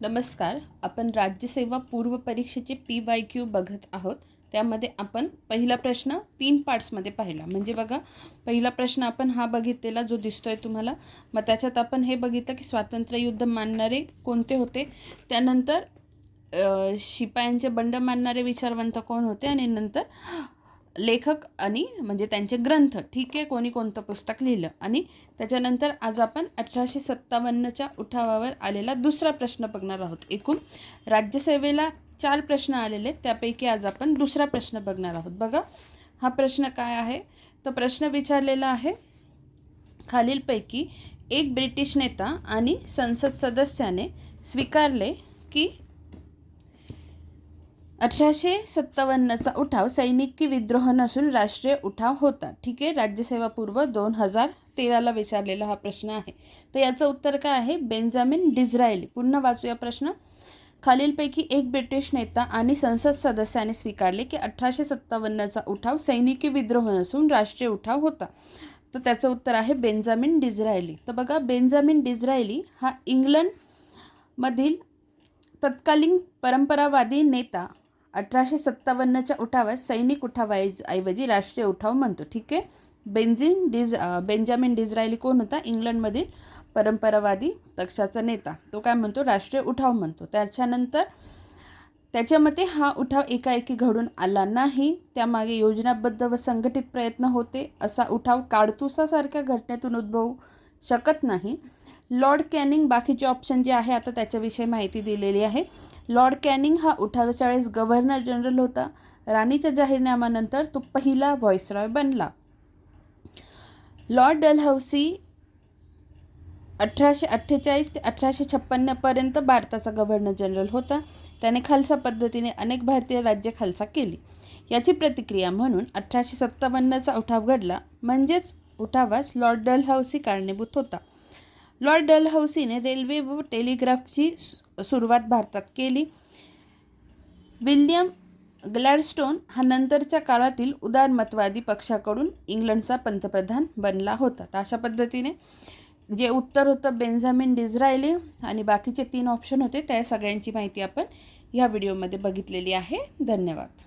नमस्कार आपण राज्यसेवा पूर्व परीक्षेचे पी वाय क्यू बघत आहोत. त्यामध्ये आपण पहिला प्रश्न तीन पार्ट्समध्ये पाहिला. म्हणजे बघा पहिला प्रश्न आपण हा बघितलेला जो दिसतोय तुम्हाला. मग त्याच्यात आपण हे बघितलं की स्वातंत्र्ययुद्ध मानणारे कोणते होते? त्यानंतर शिपायांचे बंड मानणारे विचारवंत कोण होते? आणि नंतर लेखक आणि म्हणजे त्यांचे ग्रंथ ठीक आहे कोणी कोणतं पुस्तक लिहिलं. आणि त्याच्यानंतर आज आपण अठराशे सत्तावन्नच्या उठावावर आलेला दुसरा प्रश्न बघणार आहोत. एकूण राज्यसेवेला चार प्रश्न आलेले आहेत, त्यापैकी आज आपण दुसरा प्रश्न बघणार आहोत. बघा हा प्रश्न काय आहे? तर प्रश्न विचारलेला आहे खालीलपैकी एक ब्रिटिश नेता आणि संसद सदस्याने स्वीकारले की अठराशे सत्तावन्नचा उठाव सैनिकी विद्रोह नसून राष्ट्रीय उठाव होता. ठीक आहे? राज्यसेवा पूर्व दोन हजार तेराला विचारलेला हा प्रश्न आहे. तर याचं उत्तर काय आहे? Benjamin Disraeli. पुन्हा वाचूया प्रश्न. खालीलपैकी एक ब्रिटिश नेता आणि संसद सदस्याने स्वीकारले की अठराशे सत्तावन्नचा उठाव सैनिकी विद्रोह नसून राष्ट्रीय उठाव होता. तर त्याचं उत्तर आहे बेंजामिन डिझरायली. तर बघा बेंजामिन डिझरायली हा इंग्लंडमधील तत्कालीन परंपरावादी नेता अठराशे सत्तावन्नच्या उठावात सैनिक उठावाऐवजी ऐवजी राष्ट्रीय उठाव म्हणतो ठीक आहे? बेंझिन डिज बेंजामिन डिझरायली कोण होता? इंग्लंडमधील परंपरावादी पक्षाचा नेता. तो काय म्हणतो? राष्ट्रीय उठाव म्हणतो. त्याच्यानंतर त्याच्या मते हा उठाव एकाएकी घडून आला नाही. त्यामागे योजनाबद्ध व संघटित प्रयत्न होते. असा उठाव काडतुसासारख्या घटनेतून उद्भवू शकत नाही. लॉर्ड कॅनिंग बाकीचे ऑप्शन जे आहे आता त्याच्याविषयी माहिती दिलेली आहे. लॉर्ड कॅनिंग हा उठावाच्या वेळेस गव्हर्नर जनरल होता. राणीच्या जाहीरनाम्यानंतर तो पहिला व्हॉइसरॉय बनला. लॉर्ड डलहौसी अठराशे अठ्ठेचाळीस ते अठराशे छप्पन्नपर्यंत भारताचा गव्हर्नर जनरल होता. त्याने खालसा पद्धतीने अनेक भारतीय राज्य खालसा केली. याची प्रतिक्रिया म्हणून अठराशे सत्तावन्नचा उठाव घडला. म्हणजेच उठावास लॉर्ड डलहौसी कारणीभूत होता. लॉर्ड डलहौसीने रेल्वे व टेलिग्राफची सुरुवात भारतात केली. विल्यम ग्लॅडस्टोन हा नंतरच्या काळातील उदारमतवादी पक्षाकडून इंग्लंडचा पंतप्रधान बनला होता. तर अशा पद्धतीने जे उत्तर होतं बेंझामिन डिझरायली आणि बाकीचे तीन ऑप्शन होते त्या सगळ्यांची माहिती आपण ह्या व्हिडिओमध्ये बघितलेली आहे. धन्यवाद.